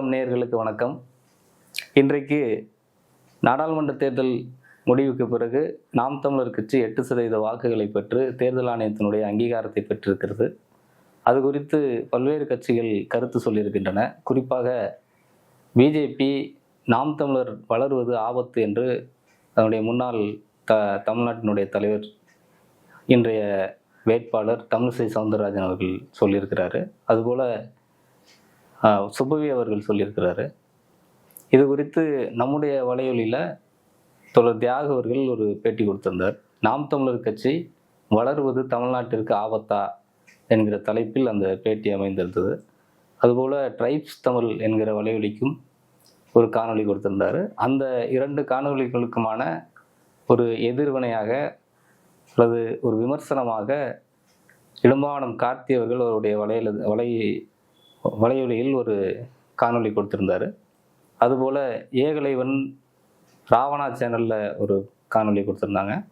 மங்களம் நேயர்களுக்கு வணக்கம். இன்றைக்கு நாடாளுமன்ற தேர்தல் முடிவுக்கு பிறகு நாம் தமிழர் கட்சி எட்டு சதவீத வாக்குகளை பெற்று தேர்தல் ஆணையத்தினுடைய அங்கீகாரத்தை பெற்றிருக்கிறது. அது குறித்து பல்வேறு கட்சிகள் கருத்து சொல்லியிருக்கின்றன. குறிப்பாக பிஜேபி நாம் தமிழர் வளர்வது ஆபத்து என்று அதனுடைய முன்னாள் த தமிழ்நாட்டினுடைய தலைவர் இன்றைய வேட்பாளர் தமிழிசை சவுந்தரராஜன் அவர்கள் சொல்லியிருக்கிறாரு. அதுபோல் சுபவி அவர்கள் சொல்லியிருக்கிறாரு. இது குறித்து நம்முடைய வலையொலியில் தொடர் தியாக அவர்கள் ஒரு பேட்டி கொடுத்திருந்தார். நாம் தமிழர் கட்சி வளர்வது தமிழ்நாட்டிற்கு ஆபத்தா என்கிற தலைப்பில் அந்த பேட்டி அமைந்திருந்தது. அதுபோல் ட்ரைப்ஸ் தமிழ் என்கிற வலையொலிக்கும் ஒரு காணொளி கொடுத்திருந்தார். அந்த இரண்டு காணொளிகளுக்குமான ஒரு எதிர்வினையாக அல்லது ஒரு விமர்சனமாக இளம்பாவனம் கார்த்தி அவர்கள் அவருடைய வலையில வலை வலையொலியில் ஒரு காணொளி கொடுத்திருந்தாரு. அதுபோல் ஏகலைவன் ராவணா சேனலில் ஒரு காணொளி கொடுத்துருந்தாங்க.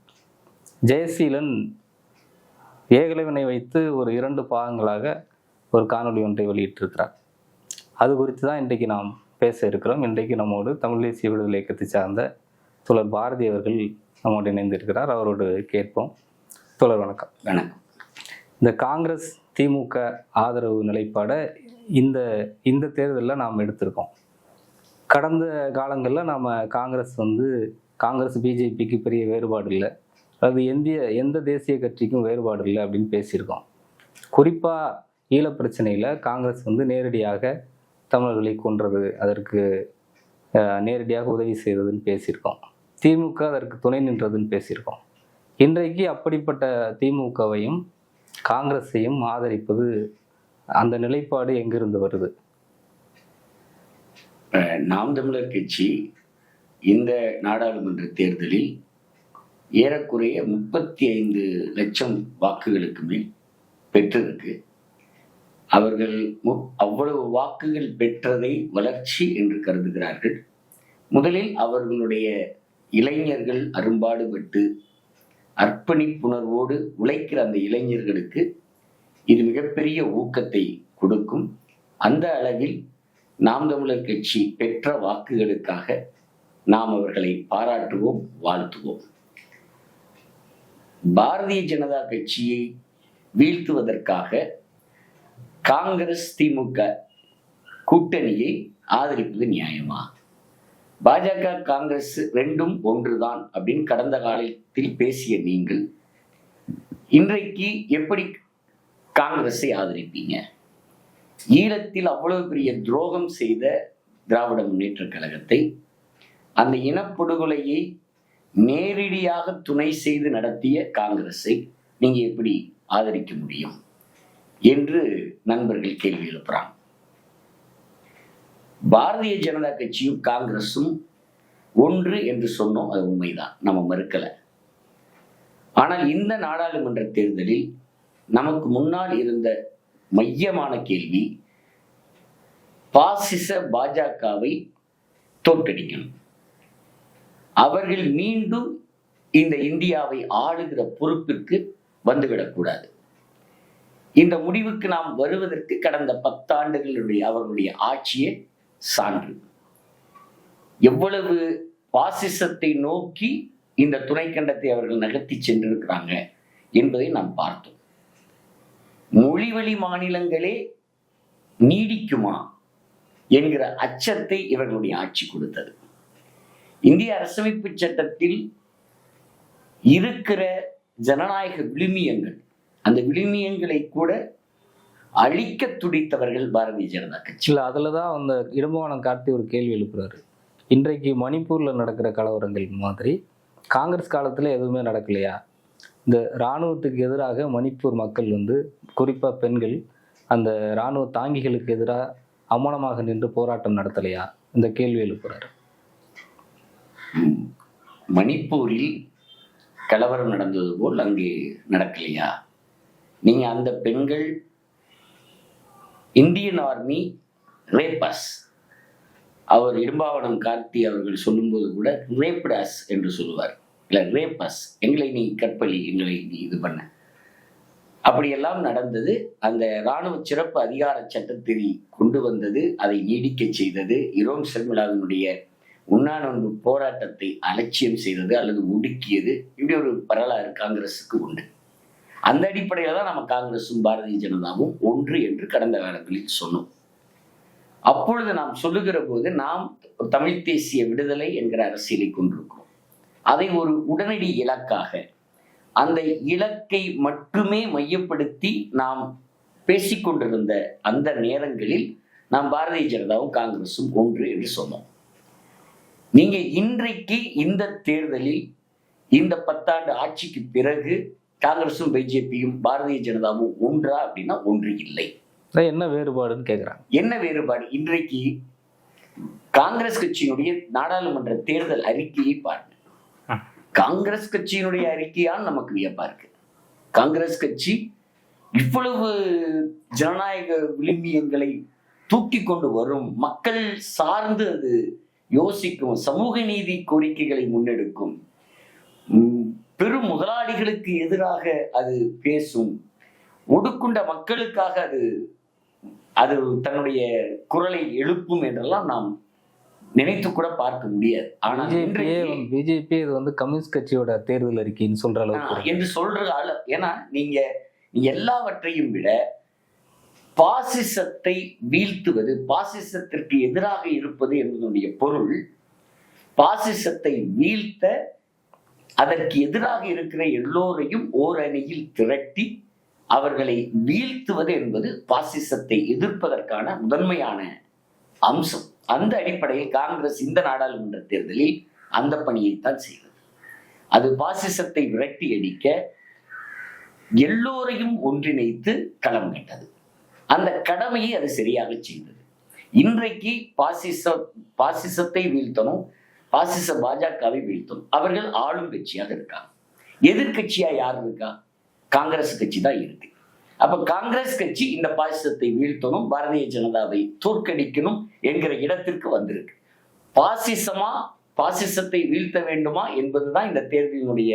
ஜெயசீலன் ஏகலைவனை வைத்து ஒரு இரண்டு பாகங்களாக ஒரு காணொளி ஒன்றை வெளியிட்டிருக்கிறார். அது குறித்து தான் இன்றைக்கு நாம் பேச இருக்கிறோம். இன்றைக்கு நம்மோடு தமிழ் தேசிய விடுதலை இயக்கத்தை சார்ந்த தோழர் பாரதி அவர்கள் நம்மோடு இணைந்திருக்கிறார். அவரோடு கேட்போம். தோழர் வணக்கம். வணக்கம். இந்த காங்கிரஸ் திமுக ஆதரவு நிலைப்பாடை இந்த இந்த தேர்தலில் நாம் எடுத்திருக்கோம். கடந்த காலங்களில் நாம் காங்கிரஸ் வந்து காங்கிரஸ் பிஜேபிக்கு பெரிய வேறுபாடு இல்லை. அது எந்திய எந்த தேசிய கட்சிக்கும் வேறுபாடு இல்லை அப்படின்னு பேசியிருக்கோம். குறிப்பாக ஈழப் பிரச்சனையில் காங்கிரஸ் வந்து நேரடியாக தமிழர்களை கொன்றது அதற்கு நேரடியாக உதவி செய்ததுன்னு பேசியிருக்கோம். திமுக அதற்கு துணை நின்றதுன்னு பேசியிருக்கோம். இன்றைக்கு அப்படிப்பட்ட திமுகவையும் காங்கிரஸையும் ஆதரிப்பது அந்த நிலைப்பாடு எங்கிருந்து வருது? அஹ் நாம் தமிழர் கட்சி இந்த நாடாளுமன்ற தேர்தலில் ஏறக்குறைய முப்பத்தி ஐந்து லட்சம் வாக்குகளுக்கு மேல் பெற்றிருக்கு. அவர்கள் மு- அவ்வளவு வாக்குகள் பெற்றதை வளர்ச்சி என்று கருதுகிறார்கள். முதலில் அவர்களுடைய இளைஞர்கள் அரும்பாடுபட்டு அர்ப்பணிப்புணர்வோடு உழைக்கிற அந்த இளைஞர்களுக்கு இது மிகப்பெரிய ஊக்கத்தை கொடுக்கும். அந்த அளவில் நாம் தமிழர் கட்சி பெற்ற வாக்குகளுக்காக நாம் அவர்களை பாராட்டுவோம் வாழ்த்துவோம். பாரதிய ஜனதா கட்சியை வீழ்த்துவதற்காக காங்கிரஸ் திமுக கூட்டணியை ஆதரிப்பது நியாயமா? பாஜக காங்கிரஸ் ரெண்டும் ஒன்றுதான் அப்படின்னு கடந்த காலத்தில் பேசிய நீங்கள் இன்றைக்கு எப்படி காங்கிரஸை ஆதரிப்பீங்க? ஈழத்தில் அவ்வளவு பெரிய துரோகம் செய்த திராவிட முன்னேற்ற கழகத்தை அந்த இனப்படுகொலையை நேரடியாக துணை செய்து நடத்திய காங்கிரஸை நீங்க எப்படி ஆதரிக்க முடியும்? என்று நண்பர்கள் கேள்வி எழுப்புறாங்க. பாரதிய ஜனதா கட்சியும் காங்கிரஸும் ஒன்று என்று சொன்னோம் அது உண்மைதான். நம்ம மறுக்கல. ஆனால் இந்த நாடாளுமன்ற தேர்தலில் நமக்கு முன்னால் இருந்த மையமான கேள்வி பாசிச பாஜகவை தோற்கடிக்கணும். அவர்கள் மீண்டும் இந்த இந்தியாவை ஆளுகிற பொறுப்பிற்கு வந்துவிடக்கூடாது இந்த முடிவுக்கு நாம் வருவதற்கு கடந்த பத்தாண்டுகளுடைய அவர்களுடைய ஆட்சியை சான்று. எவ்வளவு பாசிசத்தை நோக்கி இந்த துணைக்கண்டத்தை அவர்கள் நகர்த்தி சென்றிருக்கிறாங்க என்பதை நாம் பார்த்தோம். மொழிவழி மாநிலங்களே நீடிக்குமா என்கிற அச்சத்தை இவர்களுடைய ஆட்சி கொடுத்தது. இந்திய அரசமைப்பு சட்டத்தில் இருக்கிற ஜனநாயக விழுமியங்கள் அந்த விழுமியங்களை கூட அழிக்க துடித்தவர்கள் பாரதிய ஜனதா கட்சி. இல்லை அதில் தான் அந்த இடமானம் காட்டி ஒரு கேள்வி எழுப்புறாரு. இன்றைக்கு மணிப்பூரில் நடக்கிற கலவரங்கள் மாதிரி காங்கிரஸ் காலத்தில் எதுவுமே நடக்கலையா? இந்த இராணுவத்துக்கு எதிராக மணிப்பூர் மக்கள் வந்து குறிப்பாக பெண்கள் அந்த இராணுவ தாங்கிகளுக்கு எதிராக அமனமாக நின்று போராட்டம் நடத்தலையா? இந்த கேள்வி எழுப்புறாரு. மணிப்பூரில் கலவரம் நடந்தது போல் அங்கே நடக்கலையா? நீங்க அந்த பெண்கள் இந்தியன் ஆர்மி ரேப்பஸ் அவர் இடும்பாவனம் கார்த்தி அவர்கள் சொல்லும்போது கூட ரேப்டாஸ் என்று சொல்லுவார். இல்லை ரேப்பஸ் எங்களை நீ கற்பழி எங்களை நீ இது பண்ண. அப்படியெல்லாம் நடந்தது. அந்த இராணுவ சிறப்பு அதிகார சட்டத்தை கொண்டு வந்தது. அதை நீடிக்க செய்தது. இரோம் சர்மிளாவினுடைய உண்ணாநோன்பு போராட்டத்தை அலட்சியம் செய்தது அல்லது ஒடுக்கியது. இப்படி ஒரு வரலாறு காங்கிரஸுக்கு உண்டு. அந்த அடிப்படையில் தான் நம்ம காங்கிரஸும் பாரதிய ஜனதாவும் ஒன்று என்று கடந்த காலங்களில் சொன்னோம். அப்பொழுது நாம் சொல்லுகிற போது நாம் தமிழ் தேசிய விடுதலை என்கிற அரசியலை கொண்டிருக்கிறோம். அதை ஒரு உடனடி இலக்காக அந்த இலக்கை மட்டுமே மையப்படுத்தி நாம் பேசிக்கொண்டிருந்த அந்த நேரங்களில் நாம் பாரதிய ஜனதாவும் காங்கிரஸும் ஒன்று என்று சொன்னோம். நீங்க இன்றைக்கு இந்த தேர்தலில் இந்த பத்தாண்டு ஆட்சிக்கு பிறகு காங்கிரஸும் பிஜேபியும் பாரதிய ஜனதாவும் ஒன்றா அப்படின்னா ஒன்று இல்லை. அதான் என்ன வேறுபாடுன்னு கேட்குறாங்க என்ன வேறுபாடு? இன்றைக்கு காங்கிரஸ் கட்சியினுடைய நாடாளுமன்ற தேர்தல் அறிக்கையை பாருங்க. காங்கிரஸ் கட்சியினுடைய அறிக்கையால் நமக்கு வியப்பா இருக்கு. காங்கிரஸ் கட்சி இவ்வளவு ஜனநாயக விளிம்பியங்களை தூக்கி கொண்டு வரும் மக்கள் சார்ந்து அது யோசிக்கும் சமூக நீதி கோரிக்கைகளை முன்னெடுக்கும் பெரும் முதலாளிகளுக்கு எதிராக அது பேசும் ஒடுக்குண்ட மக்களுக்காக அது அது தன்னுடைய குரலை எழுப்பும் என்றெல்லாம் நாம் நினைத்து கூட பார்க்க முடியாது ஆனால் பிஜேபி இது வந்து கம்யூனிஸ்ட் கட்சியோட தேர்தல் அறிக்கைன்னு சொல்ற அளவுக்கு. என்று சொல்ற ஆளு ஏன்னா நீங்க எல்லாவற்றையும் விட பாசிசத்தை வீழ்த்துவது பாசிசத்திற்கு எதிராக இருப்பது என்பதனுடைய பொருள் பாசிசத்தை வீழ்த்த அதற்கு எதிராக இருக்கிற எல்லோரையும் ஓர் அணியில் திரட்டி அவர்களை வீழ்த்துவது என்பது பாசிசத்தை எதிர்ப்பதற்கான முதன்மையான அம்சம். அந்த அடிப்படையில் காங்கிரஸ் இந்த நாடாளுமன்ற தேர்தலில் அந்த பணியைத்தான் செய்தது. அது பாசிசத்தை விரட்டி அடிக்க எல்லோரையும் ஒன்றிணைத்து களம் கண்டது அந்த கடமையை அது சரியாக செய்தது. இன்றைக்கு பாசிச பாசிசத்தை வீழ்த்தணும் பாசிச பாஜகவை வீழ்த்தும். அவர்கள் ஆளும் கட்சியாக இருக்காங்க. எதிர்க்கட்சியா யார் இருக்கா? காங்கிரஸ் கட்சி தான் இருக்கு. அப்ப காங்கிரஸ் கட்சி இந்த பாசிசத்தை வீழ்த்தணும் பாரதிய ஜனதாவை தோற்கடிக்கணும் என்கிற இடத்திற்கு வந்திருக்கு. பாசிசமா பாசிசத்தை வீழ்த்த வேண்டுமா என்பதுதான் இந்த தேர்தலினுடைய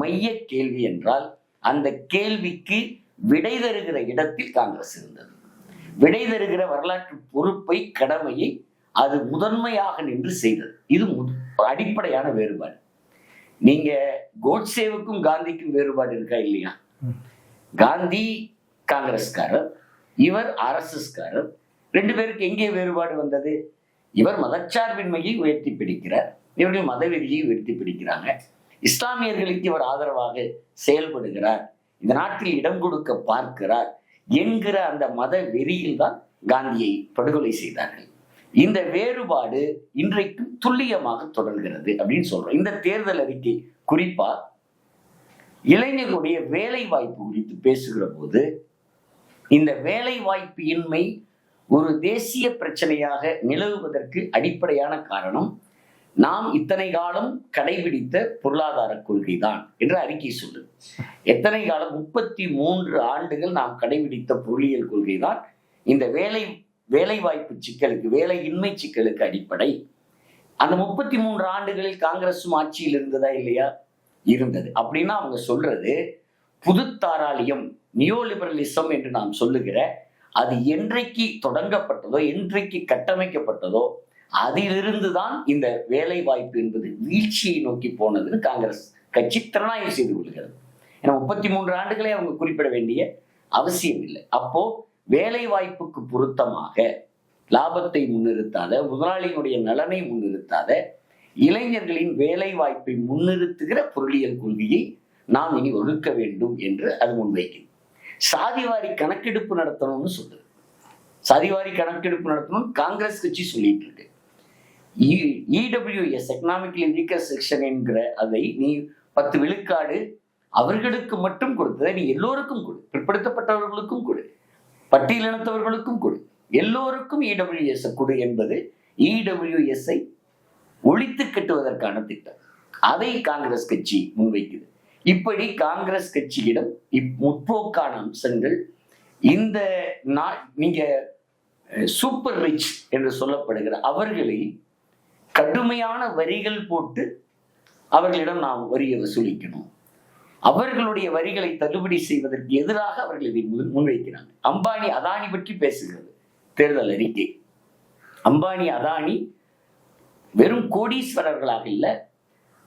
மைய கேள்வி என்றால் அந்த கேள்விக்கு விடை தருகிற இடத்தில் காங்கிரஸ் இருந்தது. விடை தருகிற வரலாற்று பொறுப்பை கடமையை அது முதன்மையாக நின்று செய்தது. இது அடிப்படையான வேறுபாடு. நீங்க கோட்சேவுக்கும் காந்திக்கும் வேறுபாடு இருக்கா இல்லையா. காந்தி காங்கிரஸ்காரர் இவர் ஆர்எஸ்எஸ்காரர் ரெண்டு பேருக்கு எங்கே வேறுபாடு வந்தது? இவர் மதச்சார்பின்மையை உயர்த்தி பிடிக்கிறார் இவர்கள் மதவெறியை உயர்த்தி பிடிக்கிறாங்க. இஸ்லாமியர்களுக்கு இவர் ஆதரவாக செயல்படுகிறார் இந்த நாட்டில் இடம் கொடுக்க பார்க்கிறார் என்கிற அந்த மத வெறியில் தான் காந்தியை படுகொலை செய்தார்கள். இந்த வேறுபாடு இன்றைக்கும் துல்லியமாக தொடர்கிறது அப்படின்னு சொல்றோம். இந்த தேர்தல் அறிக்கை குறிப்பா இளைஞர்களுடைய வேலை வாய்ப்பு குறித்து பேசுகிற போது இந்த வேலை வாய்ப்பு இன்மை ஒரு தேசிய பிரச்சனையாக நிலவுவதற்கு அடிப்படையான காரணம் நாம் இத்தனை காலம் கடைபிடித்த பொருளாதார கொள்கை தான் என்று அறிக்கை சொல்லுது. எத்தனை காலம்? முப்பத்தி மூன்று ஆண்டுகள் நாம் கடைபிடித்த பொருளியல் கொள்கை தான் இந்த வேலை வேலைவாய்ப்பு சிக்கலுக்கு வேலையின்மை சிக்கலுக்கு அடிப்படை. அந்த முப்பத்தி மூன்று ஆண்டுகளில் காங்கிரஸும் ஆட்சியில் இருந்ததா இல்லையா? இருந்தது. அப்படின்னா அவங்க சொல்றது புதுத்தாராளியம் நியோலிபரலிசம் என்று நாம் சொல்லுகிற அது என்றைக்கு தொடங்கப்பட்டதோ என்றைக்கு கட்டமைக்கப்பட்டதோ அதிலிருந்து தான் இந்த வேலை வாய்ப்பு என்பது வீழ்ச்சியை நோக்கி போனதுன்னு காங்கிரஸ் கட்சி திறனாய்வு செய்து கொள்கிறது. ஏன்னா முப்பத்தி மூன்று ஆண்டுகளை அவங்க குறிப்பிட வேண்டிய அவசியம் இல்லை அப்போ வேலை வாய்ப்புக்கு பொருத்தமாக லாபத்தை முன்னிறுத்தாத முதலாளியினுடைய நலனை முன்னிறுத்தாத இளைஞர்களின் வேலை வாய்ப்பை முன்னிறுத்துகிற பொருளியல் கொள்கையை நாம் இனி ஒதுக்க வேண்டும் என்று அது முன்வைக்கும். சாதிவாரி கணக்கெடுப்பு நடத்தணும்னு சொல்லுது சாதிவாரி கணக்கெடுப்பு நடத்தணும் காங்கிரஸ் கட்சி சொல்லிட்டு இருக்கு. இடபிள்யூஎஸ் எக்கனாமிக்கலி வீக்கர் செக்ஷன் என்கிற அதை நீ பத்து விழுக்காடு அவர்களுக்கு மட்டும் கொடுத்ததை நீ எல்லோருக்கும் கொடு. பிற்படுத்தப்பட்டவர்களுக்கும் கொடு. பட்டியலினத்தவர்களுக்கும் கொடு. எல்லோருக்கும் இடபிள்யூஎஸ் கொடு என்பது இடபிள்யூஎஸ்ஐ ஒழித்து கட்டுவதற்கான திட்டம். அதை காங்கிரஸ் கட்சி முன்வைக்குது. இப்படி காங்கிரஸ் கட்சியிடம் இப் முற்போக்கான அம்சங்கள் இந்த நா- நீங்க சூப்பர் ரிச் என்று சொல்லப்படுகிற அவர்களை கடுமையான வரிகள் போட்டு அவர்களிடம் நாம் வரியை வசூலிக்கணும். அவர்களுடைய வரிகளை தள்ளுபடி செய்வதற்கு எதிராக அவர்கள் இதை முன்- முன்வைக்கிறாங்க. அம்பானி அதானி பற்றி பேசுகிறது. தேர்தல் அறிக்கை. அம்பானி அதானி வெறும் கோடீஸ்வரர்களாக இல்லை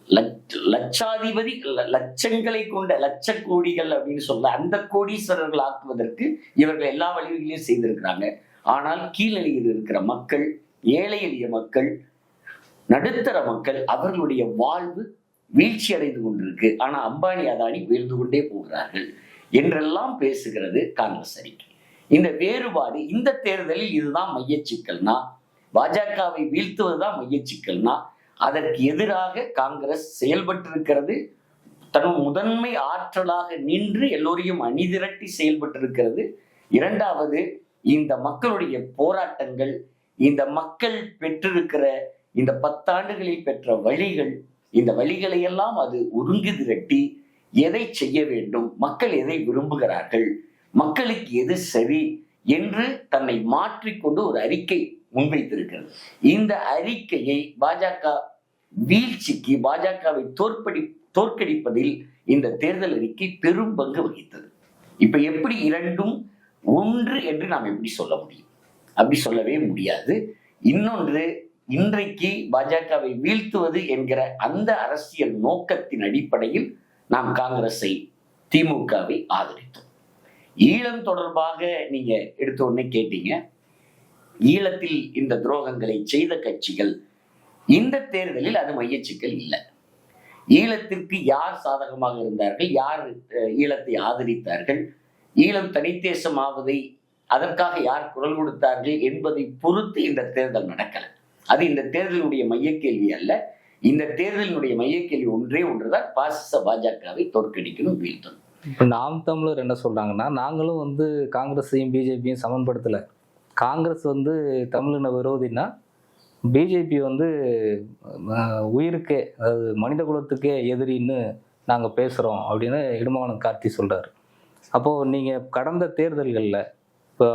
லட்ச- லட்சாதிபதி லட்சங்களை கொண்ட லட்ச கோடிகள் அப்படின்னு சொல்ல அந்த கோடீஸ்வரர்கள் ஆக்குவதற்கு இவர்கள் எல்லா வழிகளையும் செய்திருக்கிறாங்க. ஆனால் கீழ்நிலையில் இருக்கிற மக்கள் ஏழை எளிய மக்கள் நடுத்தர மக்கள் அவர்களுடைய வாழ்வு வீழ்ச்சி அடைந்து கொண்டிருக்கு. ஆனா அம்பானி அதானி உயர்ந்து கொண்டே போகிறார்கள் என்றெல்லாம் பேசுகிறது காங்கிரஸ் அறிக்கை. இந்த வேறுபாடு இந்த தேர்தலில் இதுதான் மைய சிக்கல்னா பாஜகவை வீழ்த்துவதுதான் மைய சிக்கல்னா அதற்கு எதிராக காங்கிரஸ் செயல்பட்டிருக்கிறது. தன் முதன்மை ஆற்றலாக நின்று எல்லோரையும் அணிதிரட்டி செயல்பட்டிருக்கிறது. இரண்டாவது இந்த மக்களுடைய போராட்டங்கள் இந்த மக்கள் பெற்றிருக்கிற இந்த பத்தாண்டுகளில் பெற்ற வழிகள் இந்த வழிகளை எல்லாம் அது ஒருங்கு திரட்டி எதை செய்ய வேண்டும் மக்கள் எதை விரும்புகிறார்கள் மக்களுக்கு எது சரி என்று தன்னை மாற்றிக்கொண்டு ஒரு அறிக்கை முன்வைத்திருக்கிறது. இந்த அறிக்கையை பாஜக வீழ்ச்சிக்கு பாஜகவை தோற்படி தோற்கடிப்பதில் இந்த தேர்தல் அறிக்கை பெரும் பங்கு வகித்தது. இப்ப எப்படி இரண்டும் ஒன்று என்று நாம் எப்படி சொல்ல முடியும்? அப்படி சொல்லவே முடியாது. இன்னொன்று இன்றைக்கு பாஜகவை வீழ்த்துவது என்கிற அந்த அரசியல் நோக்கத்தின் அடிப்படையில் நாம் காங்கிரஸை திமுகவை ஆதரித்தோம். ஈழம் தொடர்பாக நீங்க எடுத்த உடனே கேட்டீங்க. ஈழத்தில் இந்த துரோகங்களை செய்த கட்சிகள் இந்த தேர்தலில் அது மையச்சிக்கல் இல்லை. ஈழத்திற்கு யார் சாதகமாக இருந்தார்கள்? யார் ஈழத்தை ஆதரித்தார்கள்? ஈழம் தனித்தேசமாவதை அதற்காக யார் குரல் கொடுத்தார்கள் என்பதை பொறுத்து இந்த தேர்தல் நடக்கலை. அது இந்த தேர்தலுடைய மைய கேள்வி அல்ல. இந்த தேர்தலினுடைய மைய கேள்வி ஒன்றே ஒன்றுதான் பாசிச பாஜகவை தோற்கடிக்கணும் வீழ்த்தணும். இப்போ நாம் தமிழர் என்ன சொல்றாங்கன்னா நாங்களும் வந்து காங்கிரஸையும் பிஜேபியும் சமன்படுத்தலை. காங்கிரஸ் வந்து தமிழின விரோதினா பிஜேபி வந்து உயிருக்கே அதாவது மனித குலத்துக்கே எதிரின்னு நாங்கள் பேசுகிறோம் அப்படின்னு இடுமாவனம் கார்த்தி சொல்கிறார் அப்போது நீங்கள் கடந்த தேர்தல்களில் இப்போ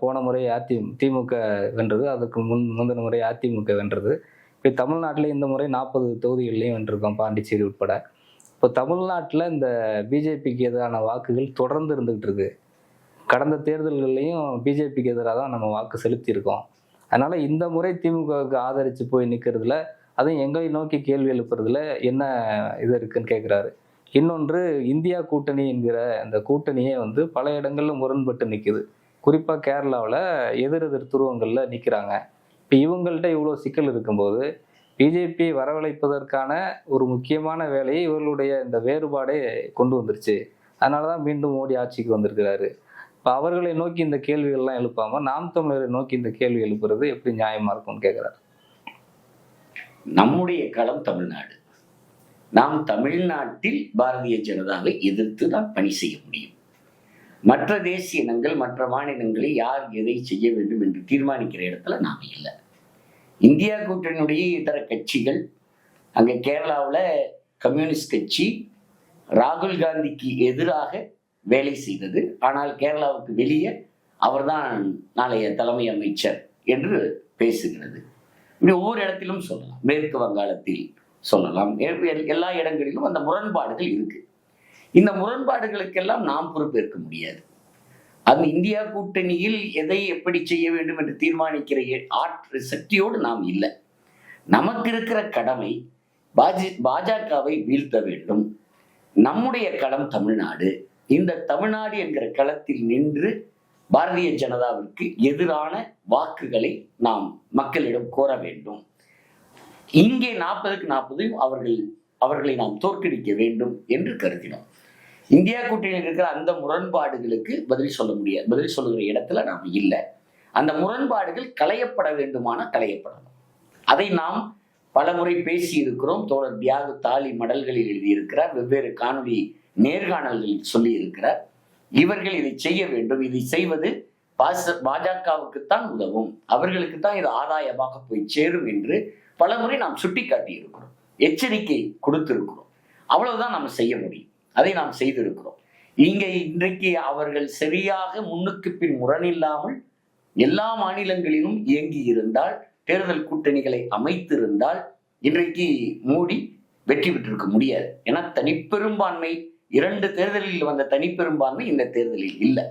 போன முறை அதி திமுக வென்றது அதுக்கு முன் முந்தின முறை அதிமுக வென்றது. இப்போ தமிழ்நாட்டில் இந்த முறை நாற்பது தொகுதிகள்லையும் வென்றிருக்கோம் பாண்டிச்சேரி உட்பட. இப்போ தமிழ்நாட்டில் இந்த பிஜேபிக்கு எதிரான வாக்குகள் தொடர்ந்து இருந்துகிட்டு இருக்கு. கடந்த தேர்தல்கள்லையும் பிஜேபிக்கு எதிராக தான் நம்ம வாக்கு செலுத்தியிருக்கோம். அதனால் இந்த முறை திமுகவுக்கு ஆதரித்து போய் நிற்கிறதுல அதுவும் எங்களை நோக்கி கேள்வி எழுப்புறதுல என்ன இது இருக்குன்னு கேட்குறாரு இன்னொன்று இந்தியா கூட்டணி என்கிற அந்த கூட்டணியே வந்து பல இடங்களில் முரண்பட்டு நிற்குது குறிப்பாக கேரளாவில் எதிர் எதிர் துருவங்களில் நிற்கிறாங்க இப்போ இவங்கள்ட்ட இவ்வளோ சிக்கல் இருக்கும்போது பிஜேபி வரவழைப்பதற்கான ஒரு முக்கியமான வேலையை இவர்களுடைய இந்த வேறுபாடே கொண்டு வந்துருச்சு. அதனால தான் மீண்டும் மோடி ஆட்சிக்கு வந்திருக்கிறாரு. இப்போ அவர்களை நோக்கி இந்த கேள்விகள்லாம் எழுப்பாமல் நாம் தமிழரை நோக்கி இந்த கேள்வி எழுப்புறது எப்படி நியாயமாக இருக்கும்னு கேட்குறாரு நம்முடைய களம் தமிழ்நாடு. நாம் தமிழ்நாட்டில் பாரதிய ஜனதாவை எதிர்த்து தான் பணி செய்ய முடியும். மற்ற தேசிய இனங்கள் மற்ற மாநிலங்களில் யார் எதை செய்ய வேண்டும் என்று தீர்மானிக்கிற இடத்துல நாம் இல்லை. இந்தியா கூட்டணியுடைய இதர கட்சிகள் அங்கே கேரளாவில் கம்யூனிஸ்ட் கட்சி ராகுல் காந்திக்கு எதிராக வேலை செய்தது. ஆனால் கேரளாவுக்கு வெளியே அவர்தான் நாளைய தலைமை அமைச்சர் என்று பேசுகிறது. இப்படி ஒவ்வொரு இடத்திலும் சொல்லலாம். மேற்கு வங்காளத்தில் சொல்லலாம். எல்- எல்லா இடங்களிலும் அந்த முரண்பாடுகள் இருக்கு. இந்த முரண்பாடுகளுக்கெல்லாம் நாம் பொறுப்பேற்க முடியாது. அந்த இந்தியா கூட்டணியில் எதை எப்படி செய்ய வேண்டும் என்று தீர்மானிக்கிற ஆற்று சக்தியோடு நாம் இல்லை. நமக்கு இருக்கிற கடமை பாஜி பாஜகவை வீழ்த்த வேண்டும். நம்முடைய களம் தமிழ்நாடு. இந்த தமிழ்நாடு என்கிற களத்தில் நின்று பாரதிய ஜனதாவிற்கு எதிரான வாக்குகளை நாம் மக்களிடம் கோர வேண்டும். இங்கே நாற்பதுக்கு நாற்பதையும் அவர்கள் அவர்களை நாம் தோற்கடிக்க வேண்டும் என்று கருதினோம். இந்தியா கூட்டணியில் இருக்கிற அந்த முரண்பாடுகளுக்கு பதில் சொல்ல முடியாது. பதில் சொல்லுகிற இடத்துல நாம் இல்லை. அந்த முரண்பாடுகள் களையப்பட வேண்டுமான களையப்படணும். அதை நாம் பலமுறை பேசி இருக்கிறோம் தோழர் தியாகு தாலி மடல்களில் எழுதியிருக்கிறார். வெவ்வேறு காணொலி நேர்காணல்களில் சொல்லியிருக்கிறார். இவர்கள் இதை செய்ய வேண்டும். இதை செய்வது பாச பாஜகவுக்குத்தான் உதவும். அவர்களுக்கு தான் இது ஆதாயமாக போய் சேரும் என்று பலமுறை நாம் சுட்டிக்காட்டி இருக்கிறோம் எச்சரிக்கை கொடுத்திருக்கிறோம். அவ்வளவுதான் நம்ம செய்ய முடியும். அதை நாம் செய்திருக்கிறோம். இங்கே இன்றைக்கு அவர்கள் சரியாக முன்னுக்கு பின் முரணில்லாமல் எல்லா மாநிலங்களிலும் இயங்கி இருந்தால் தேர்தல் கூட்டணிகளை அமைத்திருந்தால் இன்றைக்கு மோடி வெற்றி பெற்றிருக்க முடியாது. ஏன்னா தனிப்பெரும்பான்மை இரண்டு தேர்தலில் வந்த தனிப்பெரும்பான்மை இந்த தேர்தலில் இல்லை.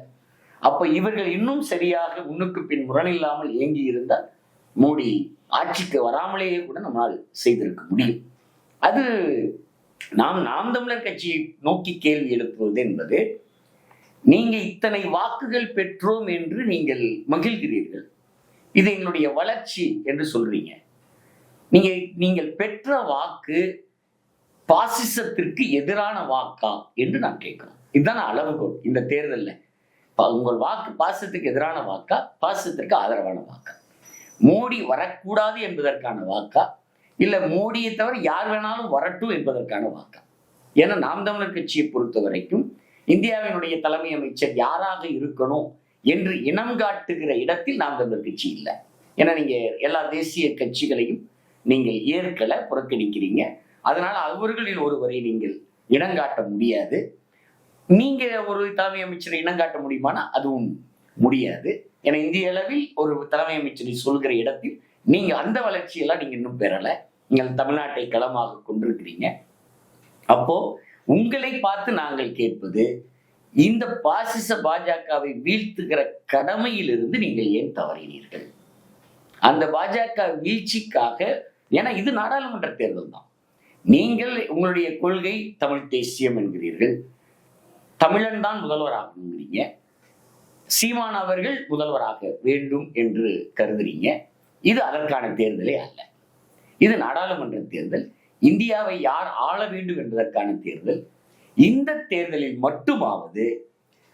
அப்ப இவர்கள் இன்னும் சரியாக முன்னுக்கு பின் முரணில்லாமல் இயங்கி இருந்தால் மோடி ஆட்சிக்கு வராமலேயே கூட நம்மால் செய்திருக்க முடியும். அது நாம் நாம் தமிழர் கட்சியை நோக்கி கேள்வி எழுப்புவது என்பது நீங்க இத்தனை வாக்குகள் பெற்றோம் என்று நீங்கள் மகிழ்கிறீர்கள். இது எங்களுடைய வளர்ச்சி என்று சொல்றீங்க. நீங்க நீங்கள் பெற்ற வாக்கு பாசிசத்திற்கு எதிரான வாக்கா என்று நான் கேட்கிறோம் இதுதான் அளவுகோல். இந்த தேர்தலில். உங்கள் வாக்கு பாசத்துக்கு எதிரான வாக்கா பாசத்திற்கு ஆதரவான வாக்கா? மோடி வரக்கூடாது என்பதற்கான வாக்கா? இல்ல மோடியை தவிர யார் வேணாலும் வரட்டும் என்பதற்கான வாக்கா? ஏன்னா நாம் தமிழர் கட்சியை பொறுத்த வரைக்கும் இந்தியாவினுடைய தலைமை அமைச்சர் யாராக இருக்கணும் என்று இனம் காட்டுகிற இடத்தில் நாம் தமிழர் கட்சி இல்லை. ஏன்னா நீங்க எல்லா தேசிய கட்சிகளையும் நீங்கள் ஏற்கல புறக்கணிக்கிறீங்க. அதனால அவர்களில் ஒருவரை நீங்கள் இனங்காட்ட முடியாது. நீங்க ஒரு தலைமை அமைச்சரை இனங்காட்ட முடியுமானா அதுவும் முடியாது. ஏன்னா இந்திய அளவில் ஒரு தலைமை அமைச்சரை சொல்கிற இடத்தில் நீங்க அந்த வளர்ச்சியெல்லாம் நீங்க இன்னும் பெறல. நீங்கள் தமிழ்நாட்டை களமாக கொண்டிருக்கிறீங்க. அப்போ உங்களை பார்த்து நாங்கள் கேட்பது இந்த பாசிச பாஜகவை வீழ்த்துகிற கடமையிலிருந்து நீங்கள் ஏன் தவறினீர்கள்? அந்த பாஜக வீழ்ச்சிக்காக ஏன்னா இது நாடாளுமன்ற தேர்தல் தான். நீங்கள் உங்களுடைய கொள்கை தமிழ் தேசியம் என்கிறீர்கள். தமிழன் தான் முதல்வராகணுங்கிறீங்க சீமான் அவர்கள் முதல்வராக வேண்டும் என்று கருதுறீங்க. இது அதற்கான தேர்தலே அல்ல. இது நாடாளுமன்ற தேர்தல் இந்தியாவை யார் ஆள வேண்டும் என்பதற்கான தேர்தல். இந்த தேர்தலில் மட்டுமாவது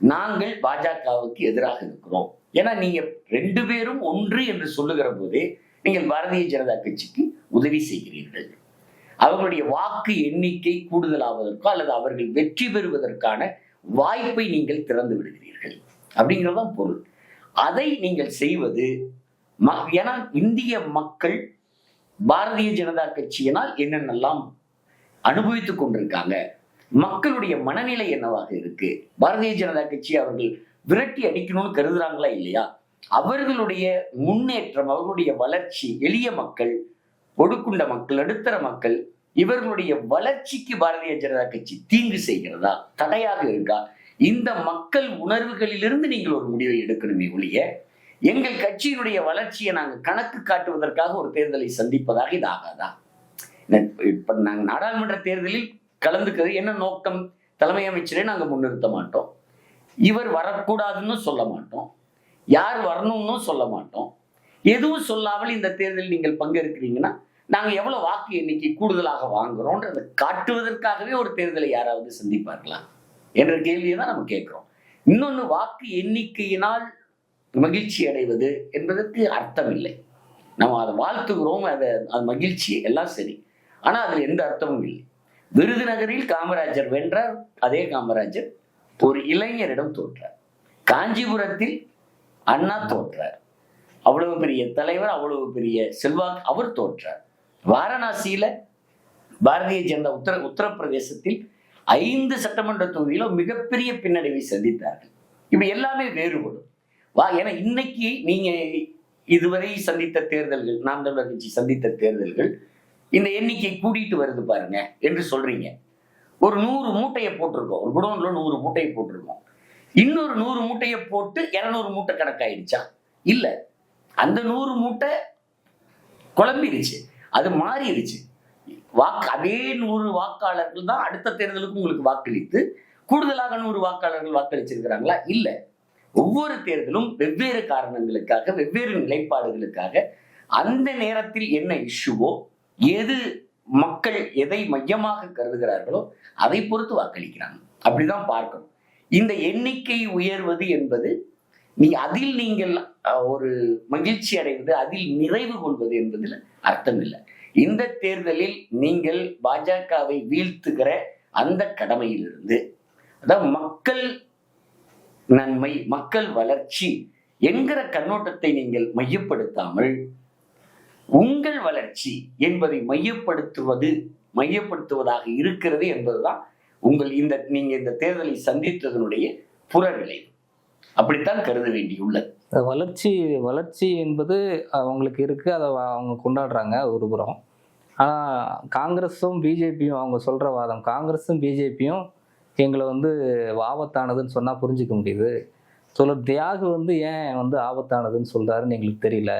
நாங்கள் பாஜகவுக்கு எதிராக இருக்கிறோம். ஏன்னா நீங்க ரெண்டு பேரும் ஒன்று என்று சொல்லுகிற போதே நீங்கள் பாரதிய ஜனதா கட்சிக்கு உதவி செய்கிறீர்கள். அவர்களுடைய வாக்கு எண்ணிக்கை கூடுதலாவதற்கோ அல்லது அவர்கள் வெற்றி பெறுவதற்கான வாய்ப்பை நீங்கள் திறந்து விடுகிறீர்கள். அப்படிங்கிறதான் பொருள். அதை நீங்கள் செய்வது ஏன்னா இந்திய மக்கள் பாரதிய ஜனதா கட்சியினால் என்னென்னலாம் அனுபவித்துக் கொண்டிருக்காங்க மக்களுடைய மனநிலை என்னவாக இருக்கு பாரதிய ஜனதா கட்சி அவர்கள் விரட்டி அடிக்கணும்னு கருதுறாங்களா இல்லையா? அவர்களுடைய முன்னேற்றம் அவர்களுடைய வளர்ச்சி எளிய மக்கள் ஒடுக்குண்ட மக்கள் நடுத்தர மக்கள் இவர்களுடைய வளர்ச்சிக்கு பாரதிய ஜனதா கட்சி தீங்கு செய்கிறதா தடையாக இருக்கா? இந்த மக்கள் உணர்வுகளிலிருந்து நீங்கள் ஒரு முடிவை எடுக்கணுமே ஒழிய எங்கள் கட்சியினுடைய வளர்ச்சியை நாங்கள் கணக்கு காட்டுவதற்காக ஒரு தேர்தலை சந்திப்பதாக இது ஆகாதா? இப்ப நாங்கள் நாடாளுமன்ற தேர்தலில் கலந்துக்கிறது என்ன நோக்கம்? தலைமை அமைச்சரை நாங்கள் முன்னிறுத்த மாட்டோம். இவர் வரக்கூடாதுன்னு சொல்ல மாட்டோம். யார் வரணும்னு சொல்ல மாட்டோம். எதுவும் சொல்லாமல் இந்த தேர்தலில் நீங்கள் பங்கேற்கிறீங்கன்னா நாங்கள் எவ்வளோ வாக்கு எண்ணிக்கை கூடுதலாக வாங்குறோன்றதை காட்டுவதற்காகவே ஒரு தேர்தலை யாராவது சந்திப்பார்களா? என்ற கேள்வியை தான் நம்ம கேட்குறோம். இன்னொன்று வாக்கு எண்ணிக்கையினால் மகிழ்ச்சி அடைவது என்பதற்கு அர்த்தம் இல்லை நம்ம அதை வாழ்த்துகிறோம் அதை அது மகிழ்ச்சி எல்லாம் சரி. ஆனால் அதில் எந்த அர்த்தமும் இல்லை. விருதுநகரில் காமராஜர் வென்றார் அதே காமராஜர் ஒரு இளைஞரிடம் தோற்றார். காஞ்சிபுரத்தில் அண்ணா தோற்றார். அவ்வளவு பெரிய தலைவர் அவ்வளவு பெரிய செல்வாக்கு அவர் தோற்றார். வாரணாசியில பாரதிய ஜனதா உத்தர உத்தரப்பிரதேசத்தில் ஐந்து சட்டமன்ற தொகுதியிலும் மிகப்பெரிய பின்னடைவை சந்தித்தார்கள். இப்படி எல்லாமே வேறுபடும். வா ஏன்னா இன்னைக்கு நீங்க இதுவரை சந்தித்த தேர்தல்கள் நாம் தமிழர் கட்சி சந்தித்த தேர்தல்கள் இந்த எண்ணிக்கை கூட்டிட்டு வருது பாருங்க என்று சொல்றீங்க. ஒரு நூறு மூட்டையை போட்டிருக்கோம். ஒரு குடோன்ல நூறு மூட்டையை போட்டிருக்கோம். இன்னொரு நூறு மூட்டையை போட்டு இரநூறு மூட்டை கணக்காயிடுச்சா? இல்ல. அந்த நூறு மூட்டை குழம்பிருச்சு. அது மாறிடுச்சு. வாக்கு அதே நூறு வாக்காளர்கள் தான் அடுத்த தேர்தலுக்கு உங்களுக்கு வாக்களித்து கூடுதலாக நூறு வாக்காளர்கள் வாக்களிச்சிருக்கிறாங்களா? இல்லை. ஒவ்வொரு தேர்தலும் வெவ்வேறு காரணங்களுக்காக வெவ்வேறு நிலைப்பாடுகளுக்காக அந்த நேரத்தில் என்ன இஷ்யூவோ எது மக்கள் எதை மையமாக கருதுகிறார்களோ அதை பொறுத்து வாக்களிக்கிறாங்க. அப்படிதான் பார்க்கணும். இந்த எண்ணிக்கை உயர்வது என்பது நீ அதில் நீங்கள் ஒரு மகிழ்ச்சி அடைவது அதில் நிறைவு கொள்வது என்பதில் அர்த்தம் இல்லை இந்த தேர்தலில் நீங்கள் பாஜகவை வீழ்த்துகிற அந்த கடமையிலிருந்து அதான் மக்கள் நன்மை மக்கள் வளர்ச்சி என்கிற கண்ணோட்டத்தை நீங்கள் மையப்படுத்தாமல் உங்கள் வளர்ச்சி என்பதை மையப்படுத்துவது மையப்படுத்துவதாக இருக்கிறது என்பதுதான் உங்கள் இந்த நீங்க இந்த தேர்தலை சந்தித்ததனுடைய புறநிலை. அப்படித்தான் கருத வேண்டியுள்ளது. வளர்ச்சி வளர்ச்சி என்பது அவங்களுக்கு இருக்கு அதை அவங்க கொண்டாடுறாங்க ஒரு புறம். ஆனால் காங்கிரஸும் பிஜேபியும் அவங்க சொல்ற வாதம். காங்கிரஸும் பிஜேபியும் எங்களை வந்து ஆபத்தானதுன்னு சொன்னா புரிஞ்சுக்க முடியுது. சொல்ல தியாகு வந்து ஏன் வந்து ஆபத்தானதுன்னு சொல்றாருன்னு எங்களுக்கு தெரியல.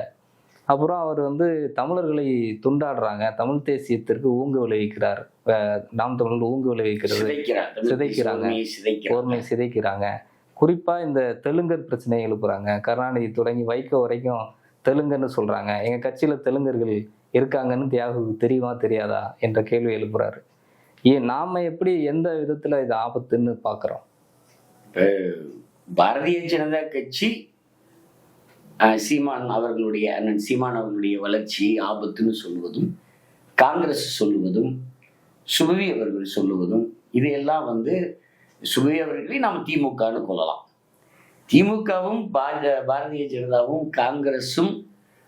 அப்புறம் அவர் வந்து தமிழர்களை துண்டாடுறாங்க. தமிழ் தேசியத்திற்கு ஊங்கு விளைவிக்கிறார். நாம் தமிழர்கள் ஊங்கு விளைவிக்கிறது. சிதைக்கிறாங்க. ஓர்மை சிதைக்கிறாங்க. குறிப்பா இந்த தெலுங்கர் பிரச்சனையை எழுப்புறாங்க. கருணாநிதி தொடங்கி வைகோ வரைக்கும் தெலுங்குன்னு சொல்றாங்க. எங்க கட்சியில தெலுங்கர்கள் இருக்காங்கன்னு தியாகுக்கு தெரியுமா தெரியாதா என்ற கேள்வி எழுப்புறாரு. ஏன் நாம எப்படி எந்த விதத்துல இது ஆபத்துன்னு பாக்குறோம்? பாரதிய ஜனதா கட்சி சீமான் அவர்களுடைய அண்ணன் சீமான் அவர்களுடைய வளர்ச்சி ஆபத்துன்னு சொல்லுவதும் காங்கிரஸ் சொல்லுவதும் சுபவி அவர்கள் சொல்லுவதும் இதையெல்லாம் வந்து சுபவி அவர்களை நாம் திமுகன்னு கொள்ளலாம். திமுகவும் பாரதிய ஜனதாவும் காங்கிரஸும்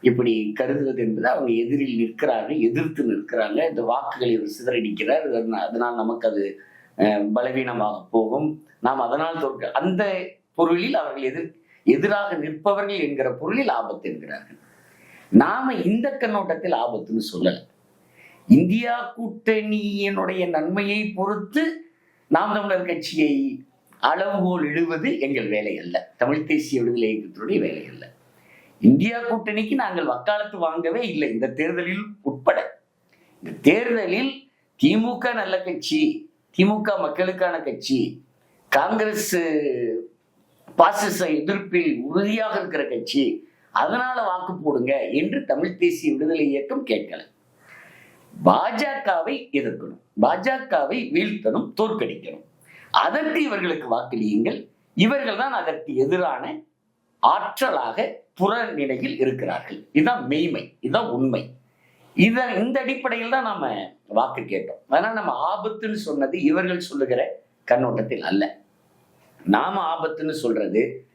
இப்படி கருதுவது என்பது அவங்க எதிரில் நிற்கிறார்கள் எதிர்த்து நிற்கிறாங்க. இந்த வாக்குகளை இவர் சிதறடிக்கிறார். அதனால் நமக்கு அது பலவீனமாக போகும். நாம் அதனால் தோற்க அந்த பொருளில் அவர்கள் எதிர் எதிராக நிற்பவர்கள் என்கிற பொருளில் ஆபத்து என்கிறார்கள். நாம இந்த கண்ணோட்டத்தில் ஆபத்துன்னு சொல்லல. இந்தியா கூட்டணியினுடைய நன்மையை பொறுத்து நாம் தமிழர் கட்சியை அளவுகோல் இடுவது எங்கள் வேலை அல்ல. தமிழ் தேசிய விடுதலை இயக்கத்தினுடைய வேலை அல்ல. இந்தியா கூட்டணிக்கு நாங்கள் வக்காலத்து வாங்கவே இல்லை. இந்த தேர்தலில் உட்பட. இந்த தேர்தலில் திமுக நல்ல கட்சி திமுக மக்களுக்கான கட்சி காங்கிரஸ் பாசிச எதிர்ப்பில் உறுதியாக இருக்கிற கட்சி அதனால வாக்கு போடுங்க என்று தமிழ் தேசிய விடுதலை இயக்கம் கேட்கல. பாஜகவை எதிர்க்கணும். பாஜகவை வீழ்த்தணும் தோற்கடிக்கணும். அதற்கு இவர்களுக்கு வாக்களியுங்கள். இவர்கள் தான் அதற்கு எதிரான ஆற்றலாக புறநிலையில் இருக்கிறார்கள். இதுதான் மெய்மை இதுதான் உண்மை. இத இந்த அடிப்படையில் தான் நாம வாக்கு கேட்டோம். அதனால நம்ம ஆபத்துன்னு சொன்னது இவர்கள் சொல்லுகிற கண்ணோட்டத்தில் அல்ல. நாம ஆபத்துன்னு சொல்றது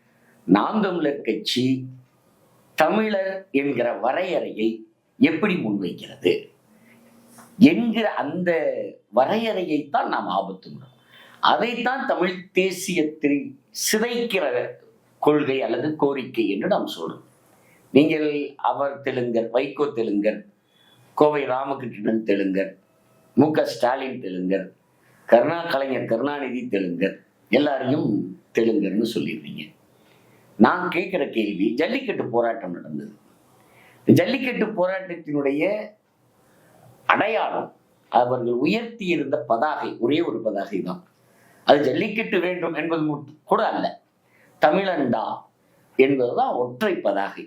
நாம் தமிழர் கட்சி தமிழர் என்கிற வரையறையை எப்படி முன்வைக்கிறது? என்கிற அந்த வரையறையைத்தான் நாம் ஆபத்துங்கிறோம் அதைத்தான் தமிழ் தேசியத்தில் சிதைக்கிற கொள்கை அல்லது கோரிக்கை என்று நாம் சொல்றோம். நீங்கள் அவர் தெலுங்கர் வைகோ தெலுங்கர் கோவை ராமகிருஷ்ணன் தெலுங்கர் மு க ஸ்டாலின் தெலுங்கர் கருணா கலைஞர் கருணாநிதி தெலுங்கர் எல்லாரையும் தெலுங்கர்னு சொல்லிடுறீங்க. நான் கேட்குற கேள்வி ஜல்லிக்கட்டு போராட்டம் நடந்தது. ஜல்லிக்கட்டு போராட்டத்தினுடைய அடையாளம் அவர்கள் உயர்த்தி இருந்த பதாகை ஒரே ஒரு பதாகை தான் அது ஜல்லிக்கட்டு வேண்டும் என்பது கூட அல்ல. தமிழண்டா என்பதுதான் ஒற்றை பதாகை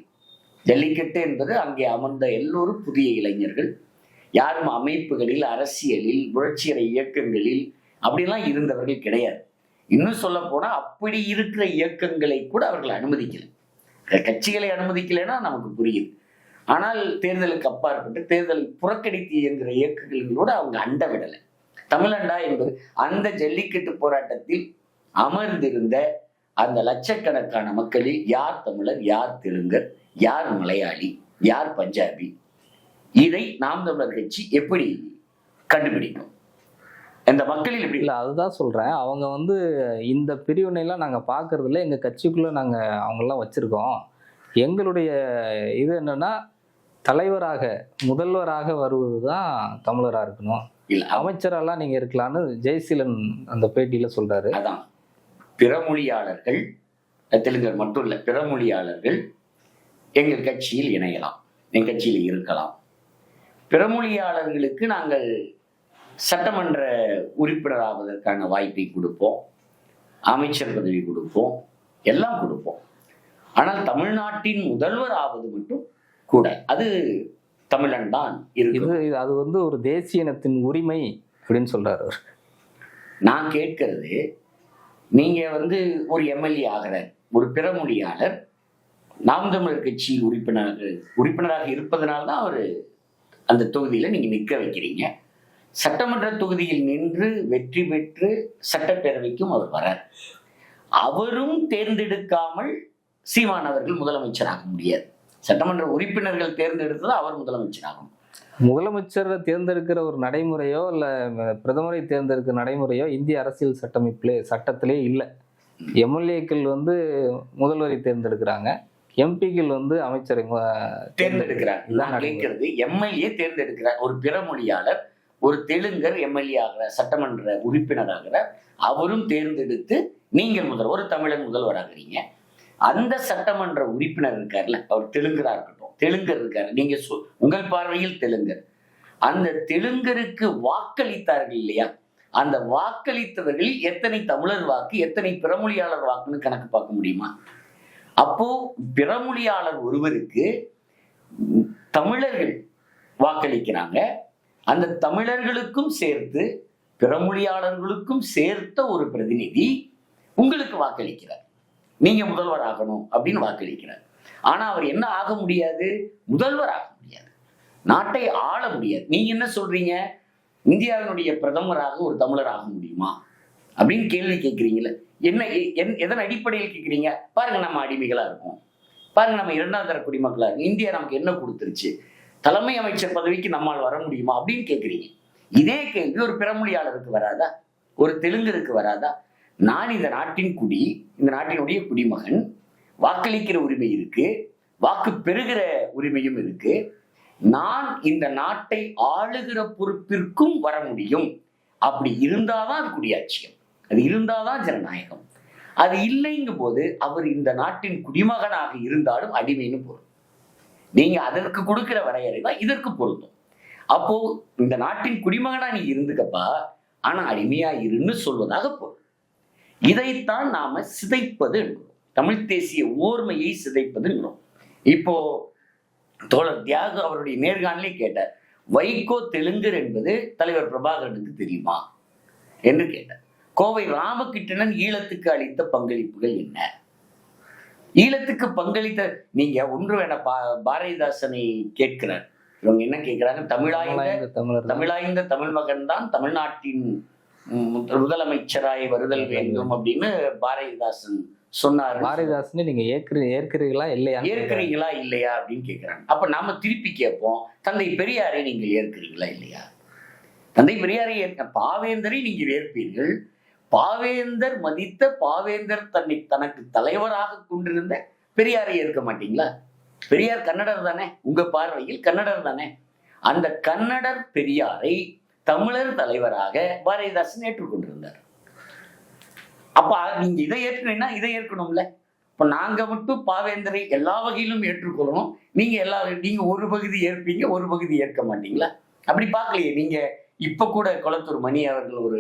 ஜல்லிக்கட்டு என்பது அங்கே அமர்ந்த எல்லோரும் புதிய இளைஞர்கள். யாரும் அமைப்புகளில் அரசியலில் புரட்சியரை இயக்கங்களில் அப்படிலாம் இருந்தவர்கள் கிடையாது. இன்னும் சொல்ல போனா அப்படி இருக்கிற இயக்கங்களை கூட அவர்கள் அனுமதிக்கலை. கட்சிகளை அனுமதிக்கலைன்னா நமக்கு புரியுது. ஆனால் தேர்தலுக்கு அப்பாற்பட்டு தேர்தலை புறக்கணித்து இயங்குகிற இயக்கங்களோடு அவங்க அண்ட விடலை தமிழண்டா என்பது அந்த ஜல்லிக்கட்டு போராட்டத்தில் அமர்ந்திருந்த அந்த லட்சக்கணக்கான மக்களில் யார் தமிழர் யார் தெலுங்கர் யார் மலையாளி யார் பஞ்சாபி? இதை நாம் தமிழர் கட்சி எப்படி கண்டுபிடிக்கும்? இந்த மக்களில் எப்படி இல்ல அதுதான் சொல்றேன். அவங்க வந்து இந்த பிரிவினைலாம் நாங்க பாக்குறது இல்ல எங்க கட்சிக்குள்ள நாங்க அவங்கெல்லாம் வச்சிருக்கோம். எங்களுடைய இது என்னன்னா தலைவராக முதல்வராக வருவதுதான் தமிழரா இருக்கணும். இல்ல அமைச்சரெல்லாம் நீங்க இருக்கலாம்னு ஜெயசீலன் அந்த பேட்டியில சொல்றாரு. அதான். பிறமொழியாளர்கள் தெலுங்கர் மட்டும் இல்ல பிறமொழியாளர்கள் எங்கள் கட்சியில் இணையலாம் எங்கள் கட்சியில் இருக்கலாம். பிறமொழியாளர்களுக்கு நாங்கள் சட்டமன்ற உறுப்பினர் ஆவதற்கான வாய்ப்பை கொடுப்போம் அமைச்சர் பதவி கொடுப்போம் எல்லாம் கொடுப்போம். ஆனால் தமிழ்நாட்டின் முதல்வர் ஆவது மட்டும் கூட அது தமிழன் தான் இது அது வந்து ஒரு தேசிய இனத்தின் உரிமை அப்படின்னு சொல்றாரு. நான் கேட்கறது நீங்க வந்து ஒரு எம்எல்ஏ ஆகிற ஒரு பிறமொழியாளர் நாம் தமிழர் கட்சி உறுப்பினர் உறுப்பினராக இருப்பதனால தான் அவர் அந்த தொகுதியில நீங்க நிற்க வைக்கிறீங்க. சட்டமன்ற தொகுதியில் நின்று வெற்றி பெற்று சட்டப்பேரவைக்கும் அவர் வரார். அவரும் தேர்ந்தெடுக்காமல் சீமான் அவர்கள் முதலமைச்சராக முடியாது. சட்டமன்ற உறுப்பினர்கள் தேர்ந்தெடுத்தது அவர் முதலமைச்சராகும். முதலமைச்சரை தேர்ந்தெடுக்கிற ஒரு நடைமுறையோ இல்லை பிரதமரை தேர்ந்தெடுக்கிற நடைமுறையோ இந்திய அரசியல் சட்டமைப்பிலே சட்டத்திலே இல்லை. எம்எல்ஏக்கள் வந்து முதல்வரை தேர்ந்தெடுக்கிறாங்க. எம்பிக்கள் வந்து அமைச்சரை தேர்ந்தெடுக்கிறார் நான் கேட்கிறது எம்எல்ஏ தேர்ந்தெடுக்கிறார் ஒரு பிறமொழியாளர் ஒரு தெலுங்கர் எம்எல்ஏ ஆகிற சட்டமன்ற உறுப்பினர் ஆகிறார் அவரும் தேர்ந்தெடுத்து நீங்கள் முதல் ஒரு தமிழன் முதல்வராகிறீங்க. அந்த சட்டமன்ற உறுப்பினர் இருக்கார்ல அவர் தெலுங்கரா இருக்கட்டும். தெலுங்கர் இருக்காரு. நீங்க உங்கள் பார்வையில் தெலுங்கர். அந்த தெலுங்கருக்கு வாக்களித்தார்கள் இல்லையா? அந்த வாக்களித்தவர்களில் எத்தனை தமிழர் வாக்கு எத்தனை பிறமொழியாளர் வாக்குன்னு கணக்கு பார்க்க முடியுமா? அப்போ பிறமொழியாளர் ஒருவருக்கு தமிழர்கள் வாக்களிக்கிறாங்க. அந்த தமிழர்களுக்கும் சேர்த்து பிறமொழியாளர்களுக்கும் சேர்த்த ஒரு பிரதிநிதி உங்களுக்கு வாக்களிக்கிறார். நீங்க முதல்வர் ஆகணும் அப்படின்னு வாக்களிக்கிறார். ஆனா அவர் என்ன ஆக முடியாது? முதல்வர் ஆக முடியாது. நாட்டை ஆள முடியாது. நீங்க என்ன சொல்றீங்க? இந்தியாவினுடைய பிரதமராக ஒரு தமிழர் ஆக முடியுமா? அப்படின்னு கேள்வி கேட்குறீங்களே என்ன எ- என்- எதன் அடிப்படையில் கேட்குறீங்க? பாருங்க நம்ம அடிமைகளா இருக்கோம். பாருங்க நம்ம இரண்டாம் தர குடிமக்களா இருக்கும். இந்தியா நமக்கு என்ன கொடுத்துருச்சு? தலைமை அமைச்சர் பதவிக்கு நம்மால் வர முடியுமா? அப்படின்னு கேட்குறீங்க. இதே கேள்வி ஒரு பிறமொழியாளருக்கு வராதா? ஒரு தெலுங்கருக்கு வராதா? நான் இந்த நாட்டின் குடி இந்த நாட்டினுடைய குடிமகன் வாக்களிக்கிற உரிமை இருக்கு. வாக்கு பெறுகிற உரிமையும் இருக்கு. நான் இந்த நாட்டை ஆளுகிற பொறுப்பிற்கும் வர முடியும். அப்படி இருந்தாதான் அது குடியாட்சியம். அது இருந்தாதான் ஜனநாயகம். அது இல்லைங்கும் போது அவர் இந்த நாட்டின் குடிமகனாக இருந்தாலும் அடிமைன்னு பொருள். நீங்க அதற்கு கொடுக்கிற வரையறை தான் இதற்கு பொருந்தும். அப்போ இந்த நாட்டின் குடிமகனா நீ இருந்துக்கப்பா ஆனா அடிமையா இருன்னு சொல்வதாக பொருள். இதைத்தான் நாம சிதைப்பது என்கிறோம் தமிழ் தேசிய ஓர்மையை சிதைப்பது என்கிறோம் இப்போ தோழர் தியாகு அவருடைய நேர்காணலே கேட்டார் வைகோ தெலுங்கர் என்பது தலைவர் பிரபாகரனுக்கு தெரியுமா? என்று கேட்டார். கோவை ராமகிருஷ்ணன் ஈழத்துக்கு அளித்த பங்களிப்புகள் என்ன? ஈழத்துக்கு பங்களித்த நீங்க ஒன்று வேணா பாரதிதாசனை கேட்கிறார். இவங்க என்ன கேட்கிறாங்க? தமிழாய்ந்த தமிழாய்ந்த தமிழர். தமிழாய்ந்த தமிழ் மகன் தான் தமிழ்நாட்டின் முதலமைச்சராய் வருதல் வேண்டும் அப்படின்னு பாரதிதாசன் சொன்னாரு. பாரதிதாசனை நீங்க ஏற்கிற ஏற்கிறீங்களா இல்லையா? ஏற்கிறீங்களா இல்லையா அப்படின்னு கேட்கிறாங்க அப்ப நாம திருப்பி கேட்போம் தந்தை பெரியாரை நீங்கள் ஏற்கிறீங்களா இல்லையா? தந்தை பெரியாரை ஏற்க பாவேந்தரை நீங்கள் ஏற்பீர்கள். பாவேந்தர் மதித்த பாவேந்தர் தன்னை தனக்கு தலைவராக கொண்டிருந்த பெரியாரை ஏற்க மாட்டீங்களா? பெரியார் கன்னடர் தானே? உங்க பார்வையில் கன்னடர் தானே? அந்த கன்னடர் பெரியாரை தமிழர் தலைவராக பாரதிதாசன் ஏற்றுக்கொண்டிருந்தார். அப்ப நீங்க இதை ஏற்கனீங்கன்னா இதை ஏற்கணும்ல. இப்ப நாங்க மட்டும் பாவேந்தரை எல்லா வகையிலும் ஏற்றுக்கொள்ளணும். நீங்க எல்லா நீங்க ஒரு பகுதி ஏற்பீங்க ஒரு பகுதி ஏற்க மாட்டீங்களா? அப்படி பார்க்கலையே. நீங்க இப்ப கூட குளத்தூர் மணி அவர்கள் ஒரு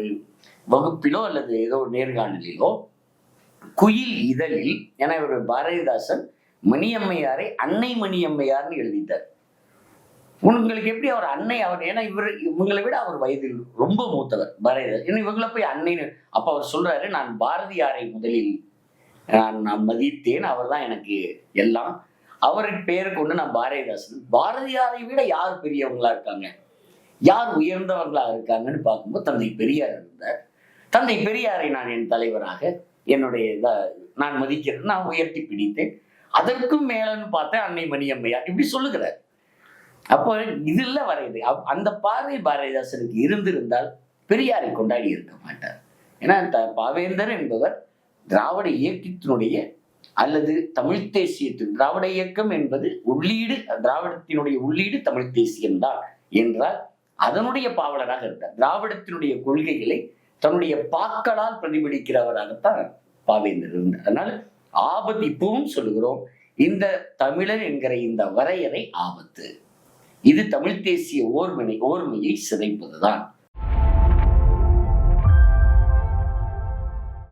வகுப்பிலோ அல்லது ஏதோ ஒரு நேர்காணலிலோ குயில் இதழில் என இவர் பாரதிதாசன் மணியம்மையாரை அன்னை மணியம்மையார்னு எழுதிட்டார். உங்களுக்கு எப்படி அவர் அன்னை அவர் ஏன்னா இவர் இவங்களை விட அவர் வயதில் ரொம்ப மூத்தவர் பரதர். ஏன்னா இவங்களை போய் அன்னைன்னு அப்ப அவர் சொல்றாரு நான் பாரதியாரை முதலில் நான் நான் மதித்தேன் அவர் தான் எனக்கு எல்லாம். அவரின் பெயர் கொண்டு நான் பாரதிதாசன். பாரதியாரை விட யார் பெரியவங்களா இருக்காங்க? யார் உயர்ந்தவர்களா இருக்காங்கன்னு பார்க்கும்போது தந்தை பெரியார் இருந்தார். தந்தை பெரியாரை நான் என் தலைவராக என்னுடைய இத- நான் மதிக்கிறேன் நான் உயர்த்தி பிடித்தேன் அதற்கும் மேலன்னு பார்த்தேன் அன்னை மணியம்மையார். இப்படி சொல்லுகிறார். அப்போ இதில் வரையுது. அந்த பார்வை பாரதிதாசனுக்கு இருந்திருந்தால் பெரியாரை கொண்டாடி இருக்க மாட்டார். ஏன்னா பாவேந்தர் என்பவர் திராவிட இயக்கத்தினுடைய அல்லது தமிழ் தேசியத்தின் திராவிட இயக்கம் என்பது உள்ளீடு திராவிடத்தினுடைய உள்ளீடு தமிழ் தேசியம்தான் என்றால் அதனுடைய பாவலராக இருந்தார். திராவிடத்தினுடைய கொள்கைகளை தன்னுடைய பாக்களால் பிரதிபலிக்கிறவராகத்தான் பாவேந்தர் இருந்தார். அதனால ஆபத்து இப்பவும் சொல்லுகிறோம். இந்த தமிழர் என்கிற இந்த வரையறை ஆபத்து. இது தமிழ் தேசிய ஓர்மனை ஓர்மையை சிதைப்பதுதான்.